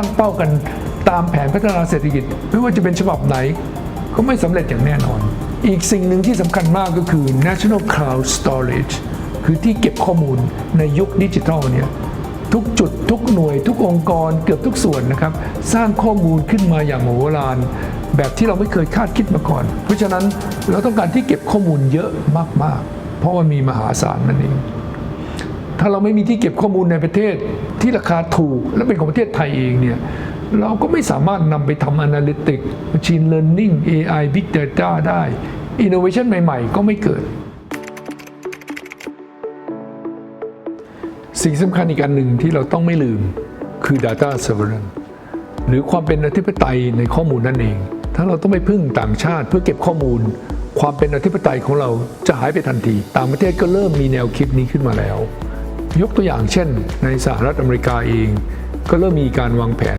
ตั้งเป้ากันตามแผนพัฒนาเศรษฐกิจ ไม่ว่าจะเป็นฉบับไหน ก็ไม่สำเร็จอย่างแน่นอน อีกสิ่งหนึ่งที่สำคัญมากก็คือ national cloud storage คือที่เก็บข้อมูลในยุคดิจิทัลเนี่ยทุกจุดทุกหน่วยทุกองค์กรเกือบทุกส่วนนะครับ สร้างข้อมูลขึ้นมาอย่างโหฬารแบบที่เราไม่เคยคาดคิดมาก่อน เพราะฉะนั้นเราต้องการที่เก็บข้อมูลเยอะมากๆ เพราะว่ามีมหาศาลนั่นเอง ถ้าเราไม่มีที่เก็บข้อมูลในประเทศที่ราคาถูก และเป็นของประเทศไทยเองเนี่ยเราก็ไม่สามารถนำไปทำ Analytics Machine Learning AI Big Data ได้ Innovation ใหม่ๆ ก็ไม่เกิด สิ่งสำคัญอีกอันหนึ่งที่เราต้องไม่ลืมคือ Data Sovereign หรือความเป็นอธิปไตยในข้อมูลนั่นเอง ถ้าเราต้องไปพึ่งต่างชาติเพื่อเก็บข้อมูล ความเป็นอธิปไตยของเราจะหายไปทันที ต่างประเทศก็เริ่มมีแนวคิดนี้ขึ้นมาแล้ว ยกตัวอย่างเช่น ในสหรัฐอเมริกาเอง ก็เริ่มมีการวางแผน